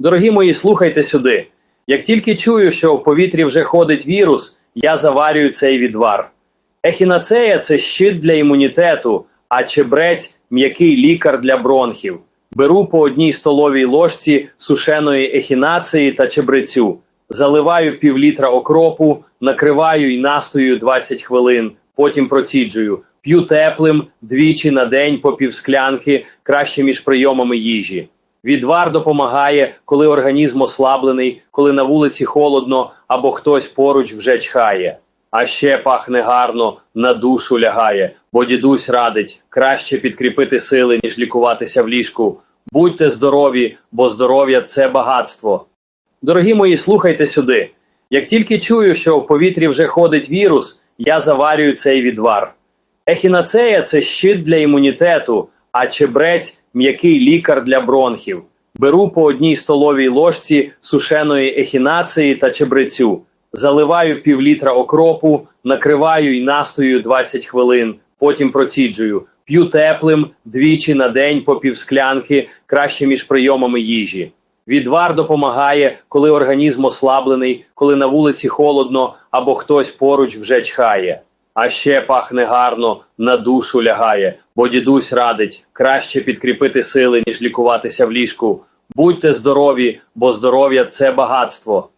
Дорогі мої, слухайте сюди. Як тільки чую, що в повітрі вже ходить вірус, я заварюю цей відвар. Ехінацея це щит для імунітету, а чебрець м'який лікар для бронхів. Беру по одній столовій ложці сушеної ехінацеї та чебрецю, заливаю півлітра окропу, накриваю і настою 20 хвилин, потім проціджую. П'ю теплим двічі на день по півсклянки, краще між прийомами їжі. Відвар допомагає, коли організм ослаблений, коли на вулиці холодно або хтось поруч вже чхає. А ще пахне гарно, на душу лягає, бо дідусь радить краще підкріпити сили, ніж лікуватися в ліжку. Будьте здорові, бо здоров'я це багатство. Дорогі мої, слухайте сюди. Як тільки чую, що в повітрі вже ходить вірус, я заварюю цей відвар. Ехінацея це щит для імунітету, а чебрець м'який лікар для бронхів. Беру по одній столовій ложці сушеної ехінацеї та чебрецю, заливаю півлітра окропу, накриваю і настою 20 хвилин, потім проціджую. П'ю теплим двічі на день по півсклянки, краще між прийомами їжі. Відвар допомагає, коли організм ослаблений, коли на вулиці холодно або хтось поруч вже чхає. А ще пахне гарно, на душу лягає, бо дідусь радить краще підкріпити сили, ніж лікуватися в ліжку. Будьте здорові, бо здоров'я це багатство.